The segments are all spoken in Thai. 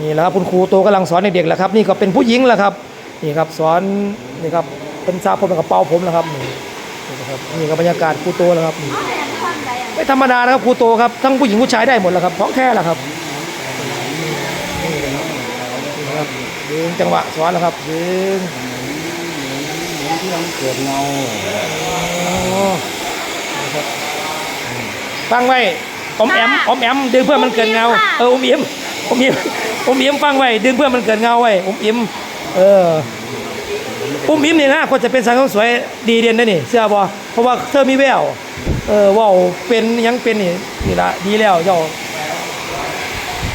นี่แหละครับคุณครูโตกำลังสอนเด็กๆแหละครับ นี่ก็เป็นผู้หญิงแหละครับนี่ครับสอนนี่ครับเป็นซาผมกับเป่าผมนะครับนี่นะครับนี่ก็บรรยากาศครูโตแล้วครับไม่ธรรมดานะครับครูโตครับทั้งผู้หญิงผู้ชายได้หมดแล้วครับท้องแท้แล้วครับนี่นะครับดึงจังหวะสอนแล้วครับดึงที่เราเกิดเงาฟังไว้อมแอมอมแอมดึงเพื่อมันเกิดเงาเอออมอิ่มอมอิ่ม อมอิ่มฟังไว้ดึงเพื่อมันเกิดเงาไว้อมอิ่มเอออมอิ่มเนี่ยนะคนจะเป็นสาวสวยดีเด่นนะนี่เสื้อบอเพราะว่าเธอมีแววเออว่าวเป็นยังเป็นนี่นี่ละดีแล้วเจ้า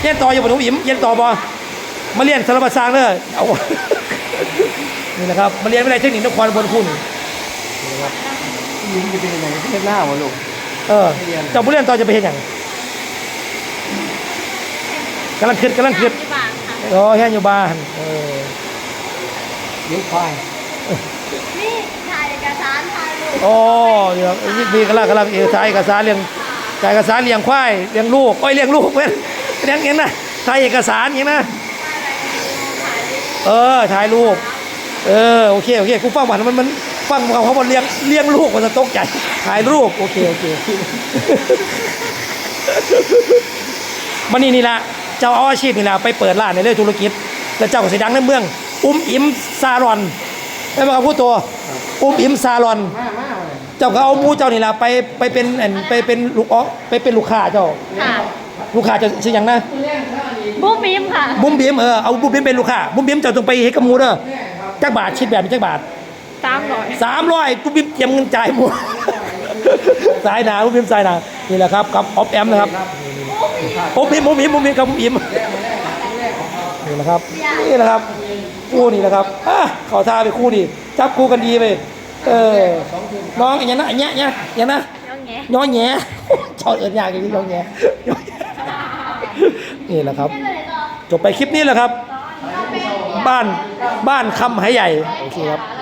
เรียนต่ออยู่บนอมอิ่มเรียนต่อบอมาเรียนสารพัดสร้างเด้อเอานี่นะครับมาเรียนวิทยาลัยเทคนิคนครบนคุณยิงจะเป็นยังไงเทียบหน้าวะลูกเออเจ้าผู้เรียนต่อจะไปเห็นอย่าง กำลังคิดกำลังคิดที่บ้านค่ะอ๋อแค่อยู่บ้านเออเลี้ยงควายนี่ถ่ายเอกสารถ่ายรูปโอ้เดี๋ยวนี่มีกำลังกำลังเอกสารเอกสารเรียงถ่ายเอกสารเลี้ยงควายเลี้ยงลูกโอ้ยเลี้ยงลูกเว้ยเลี้ยงอย่างนะถ่ายเอกสารอย่างนะเออถ่ายรูปเออโอเคโอเคกูฟังมันมันมันฟังเขาเขาบอกเลี้ยงเลี้ยงลูกมันจะตกใจถ่ายรูปโอเคโอเคมันนี่นี่ละ เจ้าเอาอาชีพนี่ละไปเปิดร้านในเรื่องธุรกิจ แล้วเจ้าก็สิดังในเมือง อุ้มอิมซาลอนได้ไหมครับพูดตัวอุ้มอิมซาลอนมามาเลยเจ้าก็เอาหมูเจ้านี่ละไปไปเป็นอันไปเป็นลูกอ๋อไปเป็นลูกค้าเจ้าค่ะลูกค้าเจะชื่อหยังนะบูมบีมค่ะบุ้มบิมเออเอาบุ้มบิมเป็นลูกค้าบุ้มบิมเจ้าต้องไปเฮ็ดกับหมูเด้อจักบาทชิดแบบนี้จักบาทตามหน่อยสามร้อยบุ้มบิมเตรียมเงินจ่ายหมูสายหนาบุ้มบิมสายหนานี่แหละครับกับออฟแอมนะครับ บุ้มบิมบุ้มบิมบุ้มบิมกับบุ้มบิมนี่แหละครับนี่แหละครับคู่นี่แหละครับอะขอทาไปคู่ดีจับคู่กันดีไปเออน้องอย่างนั้นนะอย่างเงี้ยอย่างเงี้ยอย่างนั้นนะย้อนแงย้อนแหย่ชอบเอิญยากอย่างนี้ย้อนแหย่ย้อนแหย่นี่แหละครับ จบไปคลิปนี้แหละครับ บ้านบ้านคำไหใหญ่ โอเคครับ